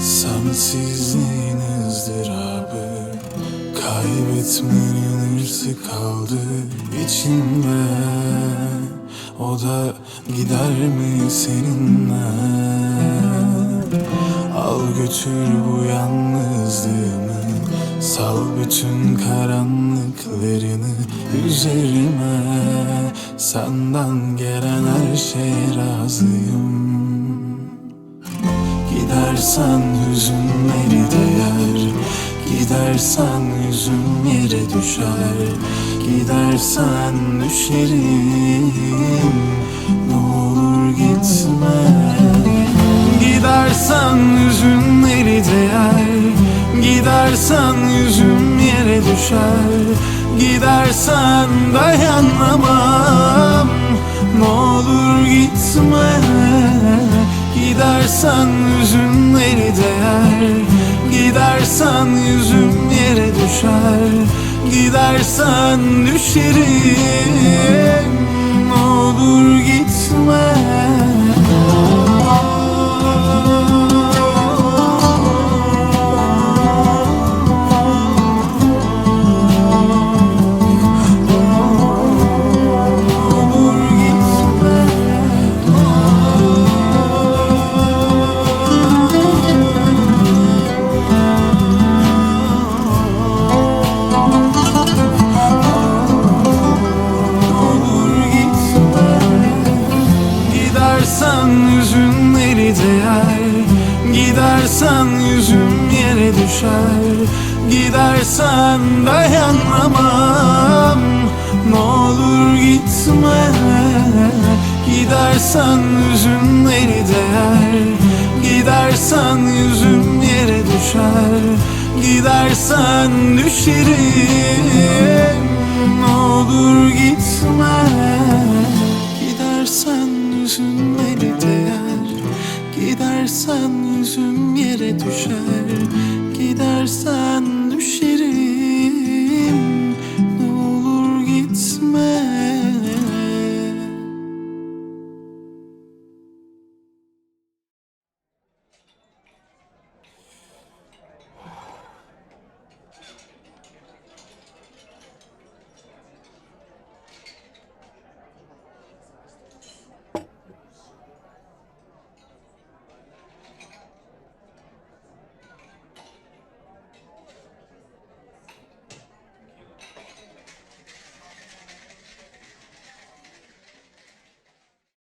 Sensizliğin ızdırabı Kaybetmenin hırsı kaldı içimde. O da gider mi seninle? Al götür bu yalnızlığımı. Sal bütün karanlıklarını üzerime. Senden gelen her şeye razıyım. Gidersen hüzünleri değer. Gidersen yüzüm yere düşer. Gidersen düşerim. Ne olur gitme Gidersen yüzüm yere düşer. Gidersen dayanamam. Ne olur gitme. Gidersen hüzünleri değer? Gidersen yüzüm yere düşer. Gidersen düşerim. Ne olur gitme Gidersen yüzüm yere düşer Gidersen dayanamam. Ne olur gitme Gidersen yüzünleri değer. Gidersen yüzüm yere düşer Gidersen düşerim. Ne olur gitme Gidersen yüzün beni değer. Gidersen yüzüm yere düşer Gidersen